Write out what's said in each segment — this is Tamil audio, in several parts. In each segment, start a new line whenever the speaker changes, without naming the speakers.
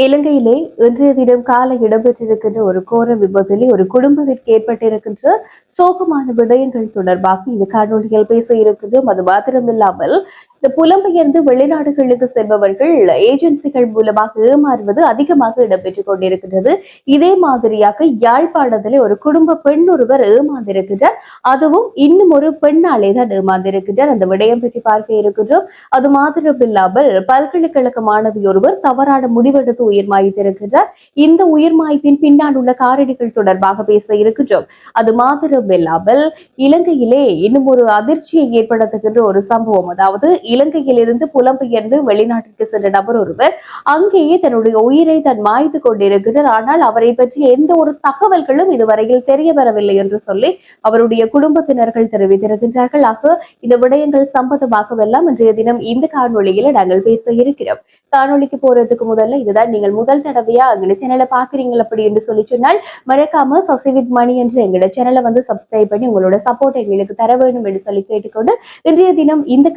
இலங்கையிலே இன்றைய தினம் காலை இடம்பெற்றிருக்கின்ற ஒரு கோர விபத்திலே ஒரு குடும்பத்திற்கு ஏற்பட்டிருக்கின்ற சோகமான விடயங்கள் தொடர்பாக இந்த காணொலியில் பேச இருக்கின்றோம் அது மாத்திரமில்லாமல் இந்த புலம்பெயர்ந்து வெளிநாடுகளுக்கு செல்பவர்கள் ஏஜென்சிகள் மூலமாக ஏமாறுவது அதிகமாக இடம்பெற்றுக் கொண்டிருக்கின்றது. இதே மாதிரியாக யாழ்ப்பாணத்திலே ஒரு குடும்ப பெண் ஒருவர் ஏமாந்திருக்கின்றார். அதுவும் இன்னும் ஒரு பெண்ணாலே தான் ஏமாந்திருக்கின்றார். அந்த விடயம் பற்றி பார்க்க இருக்கின்றோம். அது மாத்திரமில்லாமல் பல்கலைக்கழக மாணவி ஒருவர் தவறான முடிவெடுத்து உயிர் மாய்த்திருக்கின்றார். இந்த உயிர் மாய்ப்பின் பின்னால் உள்ள காரணிகள் தொடர்பாக பேச இருக்கின்றோம். அது மாத்திரமில்லாமல் இலங்கையிலே இன்னும் ஒரு அதிர்ச்சியை ஏற்படுத்துகின்ற ஒரு சம்பவம். அதாவது இலங்கையிலிருந்து புலம்பெயர்ந்து வெளிநாட்டிற்கு சென்ற நபர் ஒருவர் அங்கேயே தன்னுடைய உயிரை தன் மாய்த்து கொண்டிருக்கிறார். ஆனால் அவரை பற்றி எந்த ஒரு தகவல்களும் இதுவரையில் தெரிய வரவில்லை என்று சொல்லி அவருடைய குடும்பத்தினர்கள் தெரிவித்திருக்கின்றார்கள். ஆக இந்த விடயங்கள் சம்பந்தமாகவெல்லாம் இன்றைய தினம் இந்த காணொலியில் நாங்கள் பேச இருக்கிறோம். காணொலிக்கு போறதுக்கு முதல்ல இதுதான் நீங்கள் முதல் தடவையா எங்களை சேனலை பாக்குறீங்க அப்படி என்று சொல்லி சொன்னால் மறக்காம சசிவித் மணி என்று எங்களோட சேனலை வந்து சப்ஸ்கிரைப் பண்ணி உங்களோட சப்போர்ட் எங்களுக்கு தர வேண்டும் என்று சொல்லி கேட்டுக்கொண்டு இன்றைய தினம் இந்த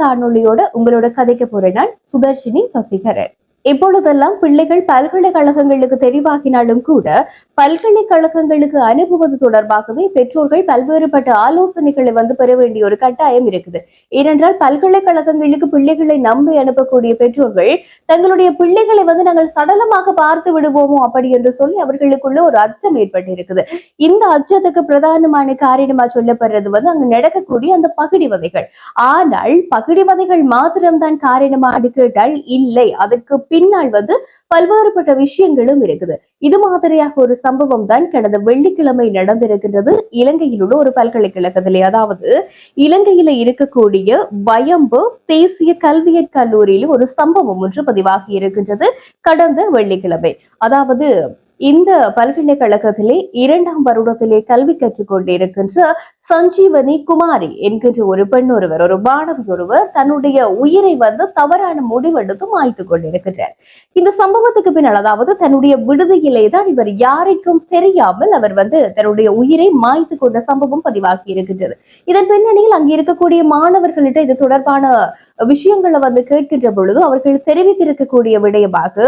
உங்களோட கதைக்கு போற நான் சுதர்ஷினி சசிகரன். இப்பொழுதெல்லாம் பிள்ளைகள் பல்கலைக்கழகங்களுக்கு தெரிவாகினாலும் கூட பல்கலைக்கழகங்களுக்கு அனுப்புவது தொடர்பாகவே பெற்றோர்கள் பல்வேறுபட்ட ஆலோசனைகளை வந்து பெற வேண்டிய ஒரு கட்டாயம் இருக்குது. ஏனென்றால் பல்கலைக்கழகங்களுக்கு பிள்ளைகளை நம்பி அனுப்பக்கூடிய பெற்றோர்கள் தங்களுடைய பிள்ளைகளை வந்து நாங்கள் சடலமாக பார்த்து விடுவோமோ அப்படி என்று சொல்லி அவர்களுக்குள்ள ஒரு அச்சம் ஏற்பட்டிருக்குது. இந்த அச்சத்துக்கு பிரதானமான காரணமா சொல்லப்படுறது வந்து அங்கு நடக்கக்கூடிய அந்த பகுடிவதைகள் ஆனால் பகுடிவதைகள் மாத்திரம்தான் காரணமாக கேட்டால் இல்லை. அதுக்கு பின்னால் வந்து பல்வேறுபட்ட விஷயங்களும் இருக்குது. இது மாதிரியாக ஒரு சம்பவம் தான் கடந்த வெள்ளிக்கிழமை நடந்திருக்கின்றது. இலங்கையில் உள்ள ஒரு பல்கலைக்கழகத்திலே. அதாவது இலங்கையில இருக்கக்கூடிய வயம்பு தேசிய கல்வியற் கல்லூரியில் ஒரு சம்பவம் ஒன்று பதிவாகி இருக்கின்றது. கடந்த வெள்ளிக்கிழமை. அதாவது இந்த பல்கலைக்கழகத்திலே இரண்டாம் வருடத்திலே கல்வி கற்றுக் கொண்டிருக்கின்ற சஞ்சீவனி குமாரி என்கின்ற ஒரு பெண் ஒருவர் ஒரு மாணவி ஒருவர் தன்னுடைய உயிரை வந்து தவறான முடிவெடுத்து மாய்த்து கொண்டிருக்கின்றார். இந்த சம்பவத்துக்கு பின்னால் அதாவது தன்னுடைய விடுதியிலே தான் இவர் யாருக்கும் தெரியாமல் அவர் வந்து தன்னுடைய உயிரை மாய்த்து கொண்ட சம்பவம் பதிவாகி இருக்கின்றது. இதன் பின்னணியில் அங்கு இருக்கக்கூடிய மாணவர்களிடம் இது தொடர்பான விஷயங்களை வந்து கேட்கின்ற பொழுது அவர்கள் தெரிவித்திருக்கக்கூடிய விடயமாக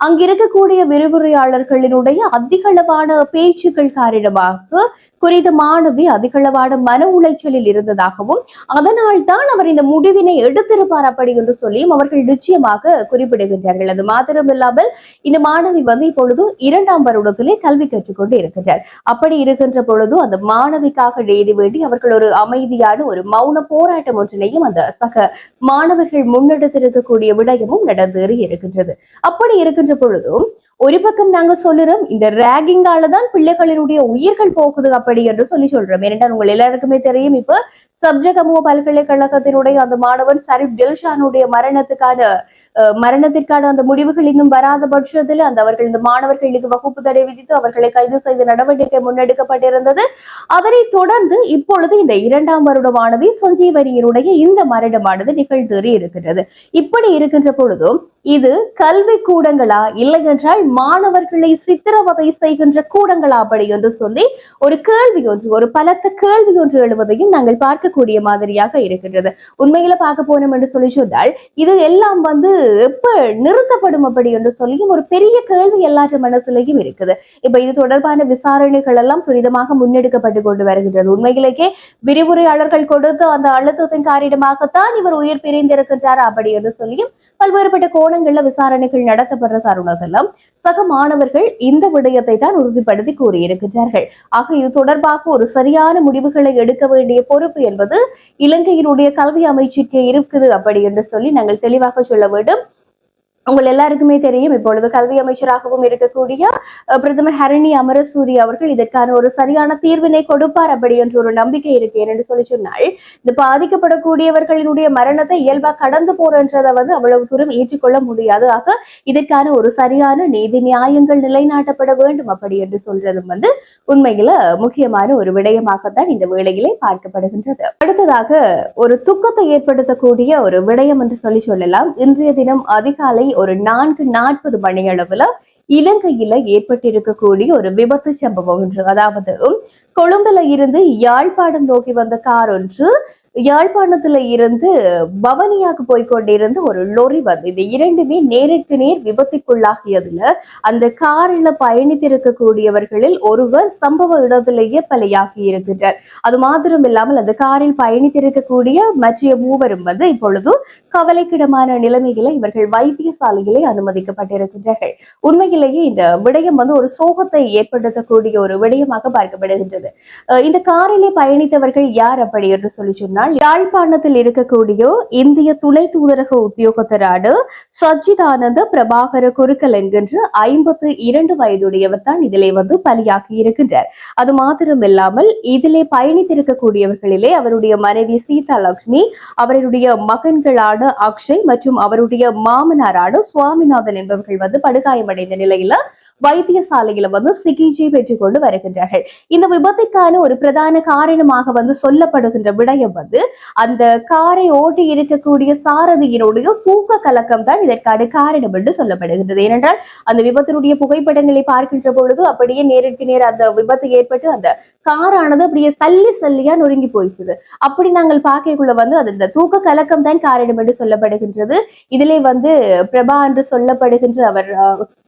அங்க இருக்கக்கூடிய விரிவுரையாளர்களினுடைய அதிகளவான பேச்சுக்கள் காரணமாக குறித்த மாணவி அதிகளவான மன உளைச்சலில் இருந்ததாகவும் அதனால் தான் அவர் இந்த முடிவினை எடுத்திருப்பார் அப்படி என்று சொல்லியும் அவர்கள் நிச்சயமாக குறிப்பிடுகின்றார்கள். அது மாத்திரமில்லாமல் இந்த மாணவி வந்து இப்பொழுது இரண்டாம் வருடத்திலே கல்வி கற்றுக்கொண்டு இருக்கின்றார். அப்படி இருக்கின்ற பொழுது அந்த மாணவிக்காக எழுதி வேண்டி அவர்கள் ஒரு அமைதியான ஒரு மௌன போராட்டம் ஒன்றினையும் அந்த சக மாணவர்கள் முன்னெடுத்திருக்கக்கூடிய விடயமும் நடந்தேறி இருக்கின்றது. அப்படி இருக்கின்ற பொழுதும் ஒரு பக்கம் நாங்க சொல்லுறோம் இந்த ரேகிங்கால தான் பிள்ளைகளினுடைய உயிர்கள் போகுது அப்படி என்று சொல்லி சொல்றோம். ஏனென்றால் உங்கள் எல்லாருக்குமே தெரியும் இப்ப சப்ஜகமுவ பல்கலைக்கழகத்தினுடைய அந்த மாணவன் ஷரீப் டில்ஷானுடைய மரணத்துக்கான மரணத்திற்கான அந்த முடிவுகள் இன்னும் வராத பட்சத்தில் அந்த அவர்கள் இந்த மாணவர்களுக்கு வகுப்பு தடை விதித்து அவர்களை கைது செய்த நடவடிக்கை முன்னெடுக்கப்பட்டிருந்தது. அதனை தொடர்ந்து இப்பொழுது இந்த இரண்டாம் வருட மாணவி சஞ்சீவனியினுடைய இந்த மரணமானது நிகழ்ந்தேறி இருக்கிறது. இப்படி இருக்கின்ற பொழுதும் இது கல்வி கூடங்களா? இல்லை என்றால் மாணவர்களை சித்திரவதை செய்கின்ற கூடங்களா அப்படி என்று சொல்லி ஒரு கேள்வி ஒன்று ஒரு பலத்த கேள்வி ஒன்று எழுவதையும் நாங்கள் பார்க்க பார்க்கக்கூடிய மாதிரியாக இருக்கின்றது. உண்மையில பார்க்க போனோம் என்று சொல்லி சொன்னால் இது எல்லாம் வந்து எப்ப நிறுத்தப்படும் அப்படி என்று சொல்லியும் ஒரு பெரிய கேள்வி எல்லாற்ற மனசுலையும் இருக்குது. இப்ப இது தொடர்பான விசாரணைகள் எல்லாம் துரிதமாக முன்னெடுக்கப்பட்டு கொண்டு வருகின்றது. உண்மையிலேயே விரிவுரையாளர்கள் கொடுத்த அந்த அழுத்தத்தின் காரணமாகத்தான் இவர் உயிர் பிரிந்திருக்கின்றார் அப்படி என்று சொல்லியும் பல்வேறுபட்ட கோணங்கள்ல விசாரணைகள் நடத்தப்படுற தருணத்திலும் சக மாணவர்கள் இந்த விடயத்தை தான் உறுதிப்படுத்தி கூறியிருக்கின்றார்கள். ஆக இது தொடர்பாக ஒரு சரியான முடிவுகளை எடுக்க வேண்டிய பொறுப்பு என்பது இலங்கையினுடைய கல்வி அமைச்சுக்கே இருக்குது அப்படி என்று சொல்லி நாங்கள் தெளிவாக சொல்ல வேண்டும். உங்கள் எல்லாருக்குமே தெரியும் இப்பொழுது கல்வி அமைச்சராகவும் இருக்கக்கூடிய பிரதமர் ஹரணி அமரசூரி அவர்கள் இதற்கான ஒரு சரியான தீர்வினை கொடுப்பார் அப்படி என்ற ஒரு நம்பிக்கை இருக்கு என்று சொல்லி சொன்னால் இந்த பாதிக்கப்படக்கூடியவர்களினுடைய மரணத்தை இயல்பா கடந்து போறன்றதை வந்து அவ்வளவு தூரம் ஏற்றுக்கொள்ள முடியாது. ஆக இதற்கான ஒரு சரியான நீதி நியாயங்கள் நிலைநாட்டப்பட வேண்டும் அப்படி என்று சொல்றதும் வந்து உண்மையில முக்கியமான ஒரு விடயமாகத்தான் இந்த வேளையிலே பார்க்கப்படுகின்றது. அடுத்ததாக ஒரு துக்கத்தை ஏற்படுத்தக்கூடிய ஒரு விடயம் என்று சொல்லி சொல்லலாம். இன்றைய தினம் அதிகாலை ஒரு நான்கு நாற்பது மணி அளவுல இலங்கையில ஏற்பட்டிருக்கக்கூடிய ஒரு விபத்து சம்பவம் ஒன்று. அதாவது கொழும்புல இருந்து யாழ்ப்பாணம் நோக்கி வந்த கார் ஒன்று யாழ்ப்பாணத்துல இருந்து பவனியாக்கு போய்கொண்டிருந்த ஒரு லொரி வந்து இது இரண்டுமே நேருக்கு நேர் விபத்துக்குள்ளாகியதுல அந்த காரில் பயணித்திருக்கக்கூடியவர்களில் ஒருவர் சம்பவ இடத்திலேயே பலியாகி இருக்கின்றார். அது மாத்திரம் இல்லாமல் அந்த காரில் பயணித்திருக்கக்கூடிய மற்ற மூவரும் வந்து இப்பொழுது கவலைக்கிடமான நிலைமைகளை இவர்கள் வைத்தியசாலையிலே அனுமதிக்கப்பட்டிருக்கின்றார்கள். உண்மையிலேயே இந்த விடயம் வந்து ஒரு சோகத்தை ஏற்படுத்தக்கூடிய ஒரு விடயமாக பார்க்கப்படுகின்றது. இந்த காரிலே பயணித்தவர்கள் யார் அப்படி என்று சொல்லி சொன்னால் யாழ்ப்பாணத்தில் இருக்கக்கூடிய இந்திய துணை தூதரக உத்தியோகத்தரான சஜிதானந்த பிரபாகர குருக்கல் என்கின்ற ஐம்பத்து இரண்டு வயதுடையவர் தான் இதிலே வந்து பலியாகி இருக்கின்றார். அது மாத்திரமில்லாமல் இதிலே பயணித்திருக்கக்கூடியவர்களிலே அவருடைய மனைவி சீதா லட்சுமி அவருடைய மகன்களான அக்ஷய் மற்றும் அவருடைய மாமனாரான சுவாமிநாதன் என்பவர்கள் வந்து படுகாயமடைந்த நிலையில வைத்தியசாலையில வந்து சிகிச்சை பெற்றுக் கொண்டு வருகின்றார்கள். இந்த விபத்துக்கான ஒரு பிரதான காரணமாக வந்து சொல்லப்படுகின்ற விடயம் வந்து அந்த காரை ஓட்டி இருக்கக்கூடிய சாரதியினுடைய தூக்க கலக்கம் தான் இதற்கான காரணம் என்று சொல்லப்படுகின்றது. ஏனென்றால் அந்த விபத்தினுடைய புகைப்படங்களை பார்க்கின்ற பொழுது அப்படியே நேருக்கு நேர் அந்த விபத்து ஏற்பட்டு அந்த காரானது அப்படியே சல்லி சல்லியா நொறுங்கி போயிடுது அப்படி நாங்கள் பார்க்கக்குள்ள வந்து அது இந்த தூக்க கலக்கம் தான் காரணம் என்று சொல்லப்படுகின்றது. இதிலே வந்து பிரபா என்று சொல்லப்படுகின்ற அவர்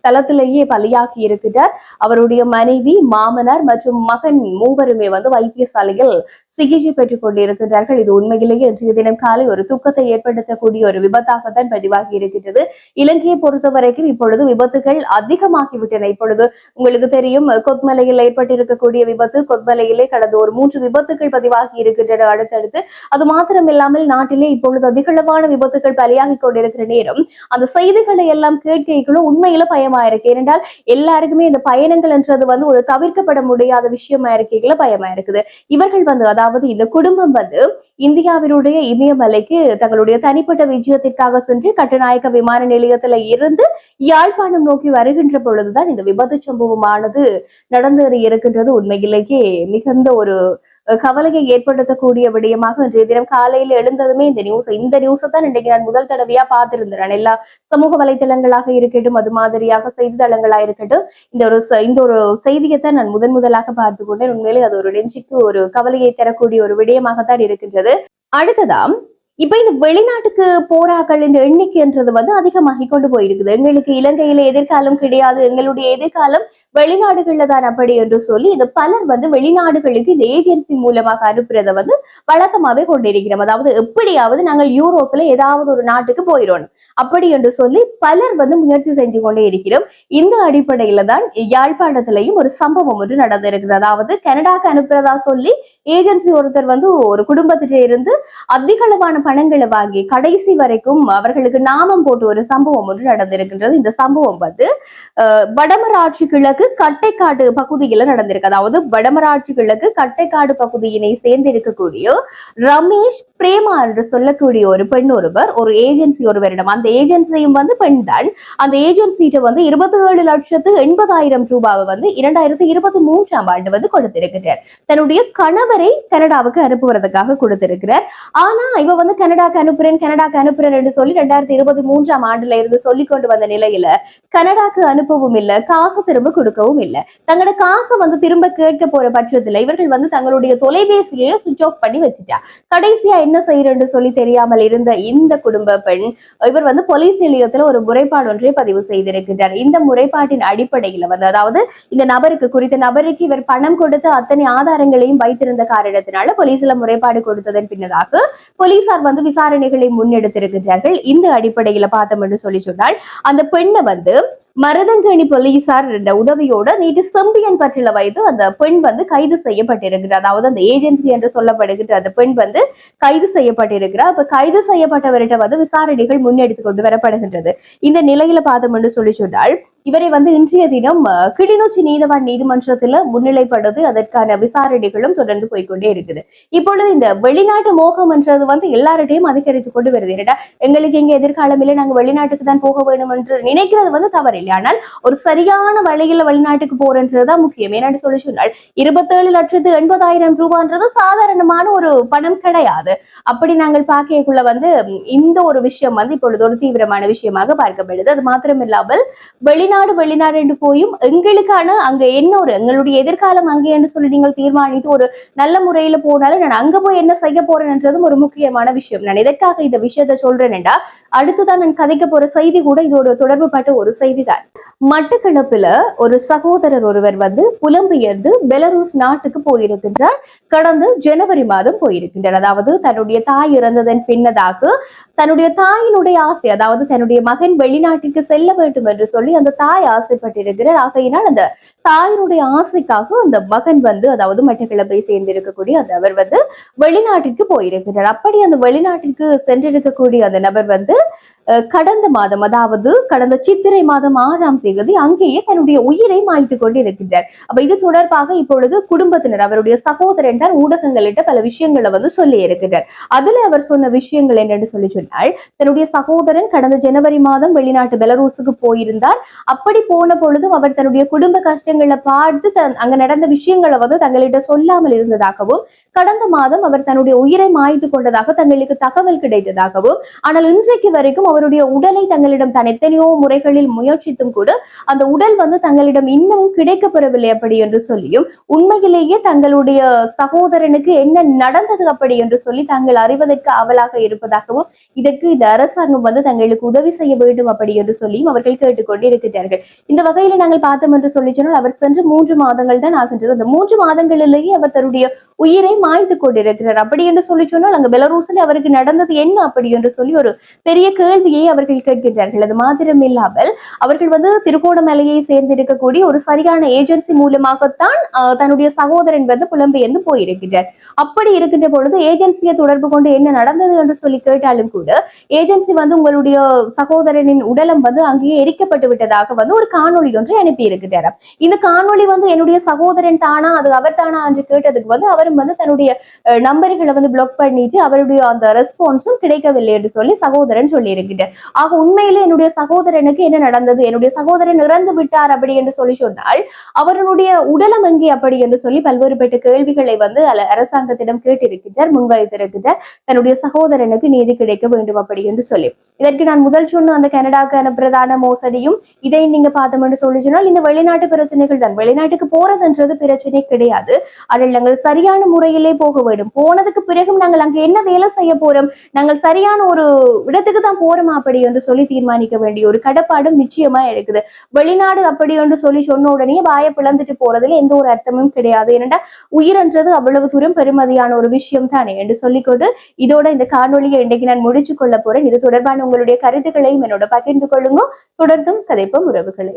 தளத்திலேயே பலியாகி இருக்கிறார். அவருடைய மனைவி மாமனார் மற்றும் மகன் மூவருமே வந்து வைத்தியசாலையில் சிகிச்சை பெற்றுக் கொண்டிருக்கிறார்கள் இது உண்மையிலேயே இன்றைய தினம் காலை ஒரு துக்கத்தை ஏற்படுத்தக்கூடிய ஒரு விபத்தாகத்தான் பதிவாகி இருக்கின்றது இலங்கையை பொறுத்தவரைக்கும் இப்பொழுது விபத்துகள் அதிகமாகிவிட்டன. இப்பொழுது உங்களுக்கு தெரியும் கொத்மலையில் ஏற்பட்டிருக்கக்கூடிய விபத்து கொத்மலையிலே கடந்த ஒரு மூன்று விபத்துகள் பதிவாகி இருக்கின்றன அடுத்தடுத்து. அது மாத்திரமில்லாமல் நாட்டிலே இப்பொழுது அதிகளவான விபத்துகள் பலியாகி கொண்டிருக்கிற நேரம். அந்த செய்திகளை எல்லாம் கேட்கைக்குள்ள உண்மையில பயமா இருக்கு. ஏனென்றால் எல்லாருக்குமே இந்த பயணங்கள் என்றது வந்து ஒரு தவிர்க்கப்பட முடியாத விஷயமா இருக்கீங்களா பயமா இருக்குது. இவர்கள் வந்து அதாவது இந்த குடும்பம் வந்து இந்தியாவினுடைய இமயமலைக்கு தங்களுடைய தனிப்பட்ட விஜயத்திற்காக சென்று கட்டுநாயக்க விமான நிலையத்துல இருந்து யாழ்ப்பாணம் நோக்கி வருகின்ற பொழுதுதான் இந்த விபத்து சம்பவமானது நடந்தேறி இருக்கின்றது உண்மையிலேயே மிகுந்த ஒரு கவலையை ஏற்படுத்தக்கூடிய விடயமாக இன்றைய தினம் காலையில எழுந்ததுமே இந்த நியூஸ் இந்த நியூஸை தான் இன்றைக்கு நான் முதல் தடவையா பார்த்திருந்தேன். எல்லா சமூக வலைத்தளங்களாக இருக்கட்டும் அது மாதிரியாக செய்தித்தளங்களா இருக்கட்டும் இந்த ஒரு இந்த ஒரு செய்தியைத்தான் நான் முதன் முதலாக பார்த்து கொண்டேன். உண்மையிலே அது ஒரு நெஞ்சுக்கு ஒரு கவலையை தரக்கூடிய ஒரு விடயமாகத்தான் இருக்கின்றது. அடுத்ததாம் இப்ப இந்த வெளிநாட்டுக்கு போராக்களின் எண்ணிக்கைன்றது வந்து அதிகமாகி கொண்டு போயிருக்குது. எங்களுக்கு இலங்கையில எதிர்காலம் கிடையாது. எங்களுடைய எதிர்காலம் வெளிநாடுகள்ல தான் அப்படி என்று சொல்லி இது பலர் வந்து வெளிநாடுகளுக்கு இந்த ஏஜென்சி மூலமாக அனுப்புறத வந்து வழக்கமாவே கொண்டிருக்கிறோம். அதாவது எப்படியாவது நாங்கள் யூரோப்ல ஏதாவது ஒரு நாட்டுக்கு போயிடணும் அப்படி என்று சொல்லி பலர் வந்து முயற்சி செஞ்சு கொண்டே இருக்கிறோம். இந்த அடிப்படையில தான் யாழ்ப்பாணத்திலையும் ஒரு சம்பவம் ஒன்று நடந்திருக்குது. அதாவது கனடாக்கு அனுப்புறதா சொல்லி ஏஜென்சி ஒருத்தர் வந்து ஒரு குடும்பத்திட்ட இருந்து அதிகளவான பணங்களை வாங்கி கடைசி வரைக்கும் அவர்களுக்கு நாமம் போட்டு ஒரு சம்பவம் ஒன்று நடந்திருக்கின்றது. இந்த சம்பவம் வந்து அஹ், வடமராட்சி கிழக்கு கிழக்கு கட்டைக்காடு பகுதியில நடந்திருக்கு. அதாவது வடமராட்சி கிழக்கு கட்டைக்காடு பகுதியினை சேர்ந்து இருக்கக்கூடிய ரமேஷ் பிரேமா என்று சொல்லக்கூடிய ஒரு பெண் ஒருவர் ஒரு ஏஜென்சி ஒருவரிடம். அந்த ஏஜென்சியும் வந்து பெண் தான். அந்த ஏஜென்சிட்ட வந்து இருபத்தி ஏழு லட்சத்து எண்பதாயிரம் ரூபாவை வந்து இரண்டாயிரத்தி இருபத்தி மூன்றாம் ஆண்டு வந்து கொடுத்திருக்கிறார். தன்னுடைய கணவரை கனடாவுக்கு அனுப்புவதற்காக கொடுத்திருக்கிறார். ஆனா இவ வந்து கனடாக்கு அனுப்புறேன் கனடாக்கு அனுப்புறேன் என்று சொல்லி ரெண்டாயிரத்தி இருபத்தி மூன்றாம் ஆண்டுல இருந்து சொல்லி கொண்டு வந்த நிலையில கனடாக்கு அனுப்பவும் இல்லை காசு திரும்ப கொடு கொடுக்கவும் இல்லை. தங்களோட காசை வந்து திரும்ப கேட்க போற பட்சத்துல இவர்கள் வந்து தங்களுடைய தொலைபேசியிலேயே சுவிச் ஆஃப் பண்ணி வச்சுட்டா. கடைசியா என்ன செய்யறேன்னு சொல்லி தெரியாமல் இருந்த இந்த குடும்ப பெண் இவர் வந்து போலீஸ் நிலையத்துல ஒரு முறைப்பாடு ஒன்றை பதிவு செய்திருக்கின்றார் இந்த முறைப்பாட்டின் அடிப்படையில வந்து அதாவது இந்த நபருக்கு குறித்த நபருக்கு இவர் பணம் கொடுத்து அத்தனை ஆதாரங்களையும் வைத்திருந்த காரணத்தினால போலீஸ்ல முறைப்பாடு கொடுத்ததன் பின்னதாக போலீசார் வந்து விசாரணைகளை முன்னெடுத்திருக்கின்றார்கள் இந்த அடிப்படையில பார்த்தோம் என்று சொல்லி சொன்னால் அந்த பெண்ணை வந்து மருதங்கணி போலீசார் என்ற உதவியோட நேற்று செம்பியன் பற்றில வைத்து அந்த பெண் வந்து கைது செய்யப்பட்டிருக்கிறார் அதாவது அந்த ஏஜென்சி என்று சொல்லப்படுகின்ற அந்த பெண் வந்து கைது செய்யப்பட்டிருக்கிறார் அப்ப கைது செய்யப்பட்டவர்கிட்ட வந்து விசாரணைகள் முன்னெடுத்து கொண்டு வரப்படுகின்றது. இந்த நிலையில பார்த்தோம் என்று சொல்லி சொன்னால் இவரை வந்து இன்றைய தினம் கிளிநொச்சி நீதவான் நீதிமன்றத்துல முன்னிலைப்படுத்தி அதற்கான விசாரணைகளும் தொடர்ந்து போய்க்கொண்டே இருக்குது. இப்பொழுது இந்த வெளிநாட்டு மோகம் என்றது வந்து எல்லார்ட்டையும் அதிகரித்து கொண்டு வருது. ஏன்னா எங்களுக்கு இங்க எதிர்காலம் இல்லை நாங்க வெளிநாட்டுக்கு தான் போக வேணும் என்று நினைக்கிறது வந்து தவறில்லை. ஆனால் ஒரு சரியான வழியில வெளிநாட்டுக்கு போறன்றதுதான் முக்கியம். ஏன்னு சொல்லி சொன்னால் இருபத்தேழு லட்சத்து எண்பதாயிரம் ரூபான்றது சாதாரணமான ஒரு பணம் கிடையாது. அப்படி நாங்கள் பார்க்கக்குள்ள வந்து இந்த ஒரு விஷயம் வந்து இப்பொழுது ஒரு தீவிரமான விஷயமாக பார்க்கப்படுது. அது மாத்திரமில்லாமல் வெளி வெளிநாடு வெளிநாடு என்று போயும் எங்களுக்கான அங்க என்ன ஒரு எங்களுடைய எதிர்காலம் அங்கே என்று சொல்லி நீங்கள் தீர்மானித்து ஒரு நல்ல முறையில போனாலும் நான் அங்க போய் என்ன செய்ய போறேன்ன்றதும் ஒரு முக்கியமான விஷயம். நான் எதற்காக இந்த விஷயத்த சொல்றேன்டா அடுத்துதான் நான் கதைக்க போற செய்தி கூட இதோட தொடர்பு பட்ட ஒரு செய்தி தான் மட்டக்களப்புல ஒரு சகோதரர் ஒருவர் வந்து புலம்பெயர்ந்து பெலரூஸ் நாட்டுக்கு போயிருக்கின்றார். கடந்த ஜனவரி மாதம் போயிருக்கின்றார். அதாவது தன்னுடைய தாய் இறந்ததன் பின்னதாக தன்னுடைய தாயினுடைய ஆசை அதாவது தன்னுடைய மகன் வெளிநாட்டிற்கு செல்ல வேண்டும் என்று சொல்லி அந்த தாய் ஆசைப்பட்டிருக்கிறார். ஆகையினால் அந்த தாயினுடைய ஆசைக்காக அந்த மகன் வந்து அதாவது மட்டக்களப்பை சேர்ந்திருக்கக்கூடிய அந்த அவர் வந்து வெளிநாட்டிற்கு போயிருக்கிறார். அப்படி அந்த வெளிநாட்டிற்கு சென்றிருக்கக்கூடிய அந்த நபர் வந்து கடந்த மாதம் அதாவது கடந்த சித்திரை மாதம் ஆறாம் தேதி அங்கேயே தன்னுடைய உயிரை மாய்த்து கொண்டிருக்கின்றார். அப்ப இது தொடர்பாக இப்பொழுது குடும்பத்தினர் அவருடைய சகோதரன் தான் ஊடகங்களிட்ட பல விஷயங்களை வந்து சொல்லி இருக்கிறார் அதுல அவர் சொன்ன விஷயங்கள் என்னன்னு சொல்லி சொன்னால் தன்னுடைய சகோதரன் கடந்த ஜனவரி மாதம் வெளிநாட்டு பெலரூசுக்கு போயிருந்தார். அப்படி போன பொழுதும் அவர் தன்னுடைய குடும்ப கஷ்டங்களை பார்த்து தன் அங்க நடந்த விஷயங்களை வந்து தங்களிடம் சொல்லாமல் இருந்ததாகவும் கடந்த மாதம் அவர் தன்னுடைய உயிரை மாய்த்து கொண்டதாக தங்களுக்கு தகவல் கிடைத்ததாகவும் ஆனால் இன்றைக்கு வரைக்கும் அவர் அவருடைய உடலை தங்களிடம் தன் எத்தனையோ முறைகளில் முயற்சித்தும் கூட அந்த உடல் வந்து தங்களிடம் இன்னமும் கிடைக்கப்பெறவில்லை அப்படி என்று சொல்லியும் உண்மையிலேயே தங்களுடைய சகோதரனுக்கு என்ன நடந்தது அப்படி என்று சொல்லி தாங்கள் அறிவதற்கு அவலாக இருப்பதாகவும் இதற்கு இந்த அரசாங்கம் வந்து தங்களுக்கு உதவி செய்ய வேண்டும் அப்படி என்று சொல்லியும் அவர்கள் கேட்டுக்கொண்டு இருக்கிறார்கள் இந்த வகையில நாங்கள் பார்த்தோம் என்று சொல்லி சொன்னால் அவர் சென்று மூன்று மாதங்கள் தான் ஆகின்றது. அந்த மூன்று மாதங்களிலேயே அவர் தன்னுடைய உயிரை மாய்த்து கொண்டிருக்கிறார். அப்படி என்று சொல்லி சொன்னால் அங்க பெலரூசில் அவருக்கு நடந்தது என்ன அப்படி என்று சொல்லி ஒரு பெரிய கேள்வியை அவர்கள் கேட்கின்றார்கள். அது மாத்திரம் இல்லாமல் அவர்கள் வந்து திருகோணமலையை சேர்ந்திருக்கக்கூடிய ஒரு சரியான ஏஜென்சி மூலமாகத்தான் தன்னுடைய சகோதரன் வந்து புலம்பெயர்ந்து போயிருக்கிறார் அப்படி இருக்கின்ற பொழுது ஏஜென்சியை தொடர்பு கொண்டு என்ன நடந்தது என்று சொல்லி கேட்டாலும் கூட ஏஜென்சி வந்து உங்களுடைய சகோதரனின் உடலம் வந்து அங்கேயே எரிக்கப்பட்டு விட்டதாக வந்து ஒரு காணொளி ஒன்றை அனுப்பி இருக்கிறார் இந்த காணொளி வந்து என்னுடைய சகோதரன் தானா அது அவர் தானா என்று கேட்டதுக்கு வந்து அவர் அவரும் வந்து தன்னுடைய நம்பர்களை வந்து பிளாக் பண்ணிட்டு அவருடைய அந்த ரெஸ்பான்ஸும் கிடைக்கவில்லை என்று சொல்லி சகோதரன் சொல்லி இருக்கிறார் ஆக உண்மையிலே என்னுடைய சகோதரனுக்கு என்ன நடந்தது? என்னுடைய சகோதரன் இறந்து விட்டார் அப்படி என்று சொல்லி சொன்னால் அவருடைய உடலம் எங்கே அப்படி என்று சொல்லி பல்வேறு பெற்ற கேள்விகளை வந்து அரசாங்கத்திடம் கேட்டிருக்கிறார் முன்வைத்திருக்கிறார் தன்னுடைய சகோதரனுக்கு நீதி கிடைக்க வேண்டும் அப்படி என்று சொல்லி. இதற்கு நான் முதல் சொன்ன அந்த கனடாக்கான பிரதான மோசடியும் இதை நீங்க பார்த்தோம் என்று சொல்லி சொன்னால் இந்த வெளிநாட்டு பிரச்சனைகள் தான். வெளிநாட்டுக்கு போறதுன்றது பிரச்சனை கிடையாது. அதில் நாங்கள் சரியான முறையிலே போக வேண்டும். போனதுக்கு பிறகும் நாங்கள் அங்க என்ன வேலை செய்ய போறோம்? நாங்கள் சரியான ஒரு இடத்துக்கு தான் போறோமா அப்படி என்று சொல்லி தீர்மானிக்க வேண்டிய ஒரு கடப்பாடும் நிச்சயமா இருக்குது. வெளிநாடு அப்படி என்று சொல்லி சொன்ன உடனே வாய பிளந்துட்டு போறதுல எந்த ஒரு அர்த்தமும் கிடையாது. ஏனென்றா உயிர்ன்றது அவ்வளவு தூரம் பெருமதியான ஒரு விஷயம் தானே என்று சொல்லிக்கொண்டு இதோட இந்த காணொலியை இன்றைக்கு நான் முடிச்சு கொள்ள போறேன். இது தொடர்பான உங்களுடைய கருத்துக்களையும் என்னோட பகிர்ந்து கொள்ளுங்க. தொடர்ந்தும் கதைப்போம் உறவுகளே.